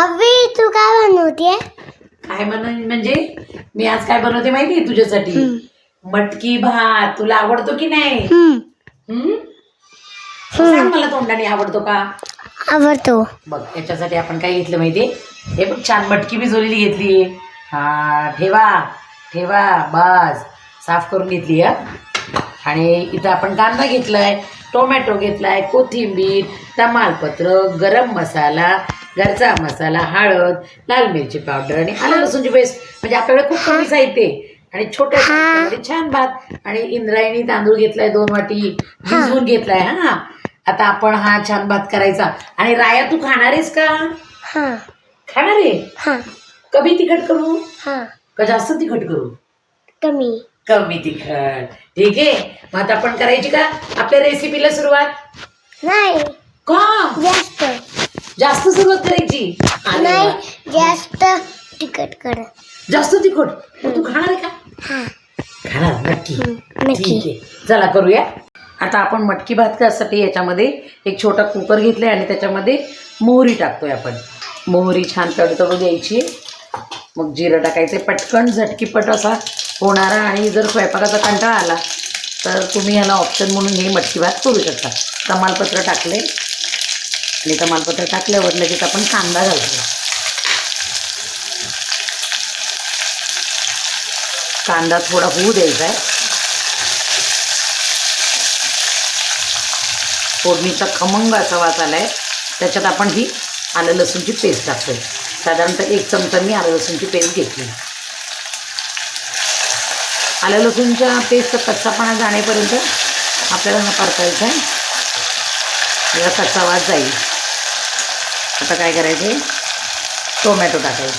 अवी तू काय बनवते काय म्हण म्हणजे मी आज काय बनवते माहिती आहे तुझ्यासाठी? मटकी भात. तुला आवडतो की नाही? हम्म? सांग मला तोंडाने आवडतो का? आवडतो. बघ याच्यासाठी आपण काय घेतलं माहितीये हे बघ छान मटकी भिजवलेली घेतली हा ठेवा. ठेवा बस. साफ करून घेतली हा. आणि इथं आपण कांदा घेतलाय टोमॅटो घेतलाय कोथिंबीर तमालपत्र गरम मसाला घरचा मसाला हळद लाल मिरची पावडर आणि आलं लसूणची पेस्ट. म्हणजे आपल्याकडे खूप कमी साहित्य आहे. आणि छोट्या साहित्यामध्ये छान भात आणि इंद्रायणी तांदूळ घेतलाय दोन वाटी भिजवून घेतलाय हा. आता आपण हा छान भात करायचा. आणि राया तू खाणार आहेस का? हा. खाणार? आहे कमी तिखट करू? हा. का जास्त तिखट करू? कमी. कमी तिखट. ठीक आहे. मग आता आपण करायची का आपल्या रेसिपीला सुरुवात? नाही. का? जास्त. जास्त सुरुवात करायची. अरे वा. नाही जास्त तिखट कर. जास्त तिखट? मग तू खाणार आहे का? हा. खाणार नक्की. नक्की. ठीक आहे. चला करूया. आता आपण मटकी भात करायसाठी याच्यामध्ये एक छोटा कुकर घेतलाय आणि त्याच्यामध्ये मोहरी टाकतोय आपण. मोहरी छान तडतडू द्यायची. मग जिरं टाकायचे पटकन झटकीपट असा होणारा आणि जर स्वयंपाकाचा कंटाळा आला तर तुम्ही ह्याला ऑप्शन म्हणून हे मटकी भात करू शकता. तमालपत्र टाकले आणि तमालपत्र टाकल्यावर लगेच आपण कांदा घालतो. कांदा थोडा होऊ द्यायचा आहे. फोडणीचा खमंग असा वास आलाय त्याच्यात आपण ही आलं लसूणची पेस्ट टाकतोय. साधारणतः एक चमचा मी आलं लसूणची पेस्ट घेतली. आलं लसूणच्या पेस्टचा कच्चापणा जाण्यापर्यंत आपल्याला हा परतायचा आहे याचा कच्चा वास जाईल. आता काय करायचं? टोमॅटो टाकायचं.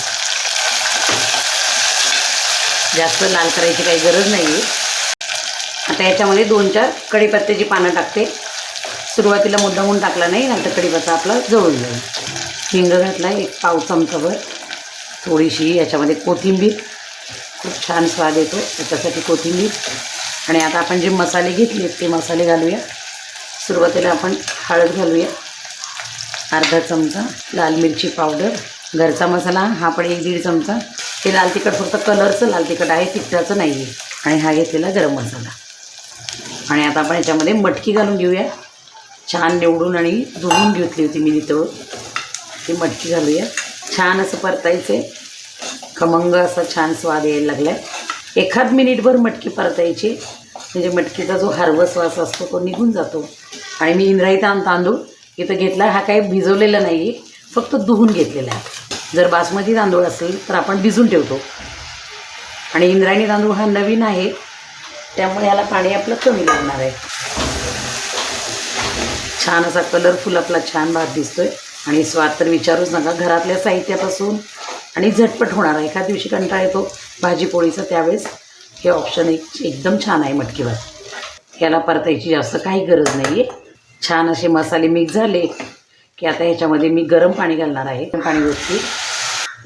जास्त लाल करायची काही गरज नाही आहे आता याच्यामध्ये दोन चार कढीपत्त्याची पानं टाकते. सुरुवातीला मुद्दामून टाकला नाही नंतर कढीपत्ता आपला जळून जाईल. हिंग घातला एक पाव चमचाभर. थोडीशी याच्यामध्ये कोथिंबीर. खूप छान स्वाद येतो त्याच्यासाठी कोथिंबीर. आणि आता आपण जे मसाले घेतले ते मसाले घालूया. सुरुवातीला आपण हळद घालूया. अर्धा चमचा लाल मिरची पावडर घरचा मसाला हा पण एक दीड चमचा. हे लाल तिखट फक्त कलरचं लाल तिखट आहे तिखटाचं नाही आहे आणि हा घेतलेला गरम मसाला. आणि आता आपण याच्यामध्ये मटकी घालून घेऊया. छान निवडून आणि धुवून घेतली होती मी तिथं ती मटकी घालूया. छान असं परतायचं आहे खमंग असा छान स्वाद यायला लागला आहे एखाद मिनिटभर मटकी परतायची. म्हणजे मटकीचा जो हरवस वास असतो तो निघून जातो. आणि मी इंद्राई तां तांदूळ. इथं घेतला हा काही भिजवलेला नाही आहे फक्त धुवून घेतलेला आहे. जर बासमती तांदूळ असेल तर आपण भिजून ठेवतो. आणि इंद्रायणी तांदूळ हा नवीन आहे. त्यामुळे याला पाणी आपलं कमी लागणार आहे. छान असा कलरफुल आपला छान भात दिसतोय. आणि स्वाद तर विचारूच नका. घरातल्या साहित्यापासून आणि झटपट होणार आहे. एका दिवशी कंटाळा येतो. भाजी पोळीचा त्यावेळेस हे ऑप्शन एक एकदम छान आहे मटकी भात. याला परतायची जास्त काही गरज नाही आहे छान असे मसाले मिक्स झाले की आता ह्याच्यामध्ये मी गरम पाणी घालणार आहे. पाणी गोष्टी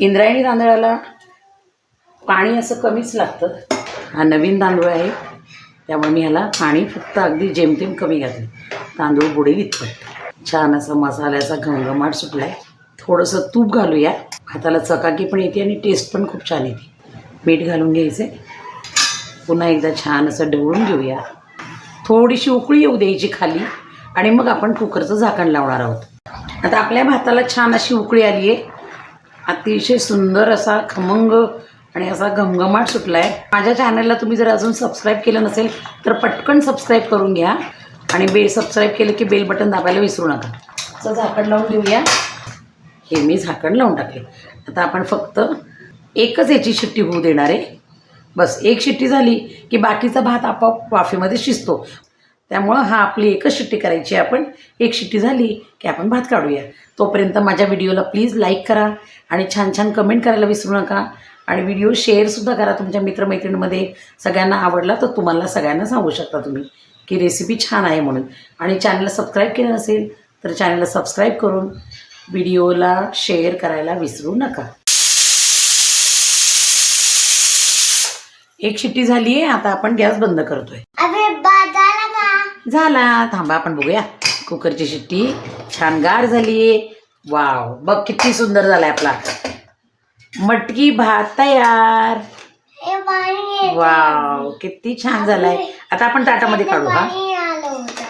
इंद्रायणी तांदळाला पाणी असं कमीच लागतं. हा नवीन तांदूळ आहे. त्यामुळे मी ह्याला पाणी फक्त अगदी जेमतेम कमी घातले. तांदूळ पुढे इतपत छान असा मसाल्याचा घमघमाट सुटला आहे थोडंसं तूप घालूया. हाताला चकाकी पण येते आणि टेस्ट पण खूप छान येते. मीठ घालून घ्यायचं. पुन्हा एकदा छान असं ढवळून घेऊया. थोडीशी उकळी येऊ द्यायची खाली. आणि मग आपण कुकरचं झाकण लावणार आहोत. आता आपल्या भाताला छान अशी उकळी आली आहे अतिशय सुंदर असा खमंग आणि असा घमघमाट सुटला आहे माझ्या चॅनलला तुम्ही जर अजून सबस्क्राईब केलं नसेल तर पटकन सबस्क्राईब करून घ्या आणि बेल सबस्क्राईब केलं की बेल बटन दाबायला विसरू नका. असं झाकण लावून देऊया. हे मी झाकण लावून टाकले आता आपण फक्त एकच याची शिट्टी होऊ देणार आहे. बस एक शिट्टी झाली की बाकीचा भात आपोआप वाफेमध्ये शिजतो. त्यामुळं हा आपली एकच शिट्टी करायची आहे आपण. एक शिट्टी झाली की आपण भात काढूया. तोपर्यंत माझ्या व्हिडिओला प्लीज लाईक करा आणि छान छान कमेंट करायला विसरू नका. आणि व्हिडिओ शेअरसुद्धा करा तुमच्या मित्रमैत्रिणीमध्ये. सगळ्यांना आवडला तर तुम्हाला सगळ्यांना सांगू शकता तुम्ही की रेसिपी छान आहे म्हणून. आणि चॅनलला सबस्क्राईब केलं नसेल तर चॅनलला सबस्क्राईब करून व्हिडिओला शेअर करायला विसरू नका. एक शिट्टी झाली आहे. आता आपण गॅस बंद करतोय. अरे झाला. थांबा आपण बघूया. कुकरची शिट्टी छान गार झाली वाव बघ किती सुंदर झालाय आपला. मटकी भात तयार. वाव किती छान झालाय. आता आपण ताटामध्ये काढू हा?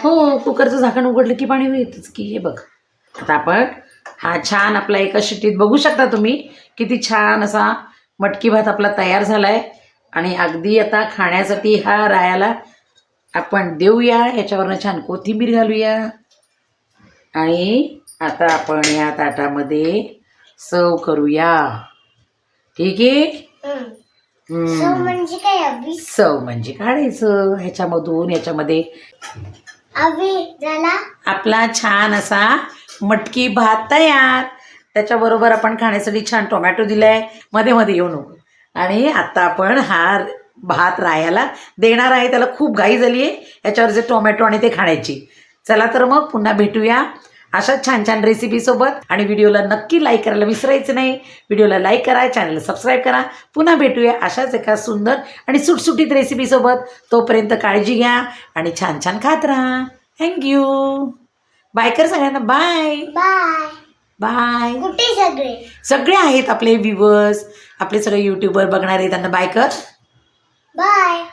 हो कुकरचं झाकण उघडलं की पाणी येतच की हे बघ. आता आपण हा छान आपला एका शिट्टीत बघू शकता तुम्ही किती छान असा मटकी भात आपला तयार झालाय. आणि अगदी आता खाण्यासाठी हा रायाला आपण देऊया याच्यावरनं छान कोथिंबीर घालूया. आणि आता आपण या ताटामध्ये सर्व करूया. ठीक आहे? म्हणजे सव म्हणजे काढायचं ह्याच्यामधून याच्यामध्ये अभि झाला? आपला छान असा मटकी भात तयार. त्याच्याबरोबर आपण खाण्यासाठी छान टोमॅटो दिलाय. मध्ये मध्ये येऊ नको. आणि आता आपण हा भात रायाला देणार आहे त्याला खूप घाई झाली आहे. याच्यावर जे टोमॅटो आणि ते खाण्याची. चला तर मग पुन्हा भेटूया अशाच छान छान रेसिपीसोबत आणि व्हिडिओला नक्की लाईक करायला विसरायचं नाही. व्हिडिओला लाईक करा चॅनलला सबस्क्राईब करा. पुन्हा भेटूया अशाच एका सुंदर आणि सुटसुटीत रेसिपीसोबत तोपर्यंत काळजी घ्या आणि छान छान खात राहा. थँक्यू बाय कर सगळ्यांना. बाय बाय बाय कुठे सगळे? सगळे आहेत आपले व्ह्युअर्स आपले सगळे यूट्यूबर बघणारे त्यांना बाय कर. Bye.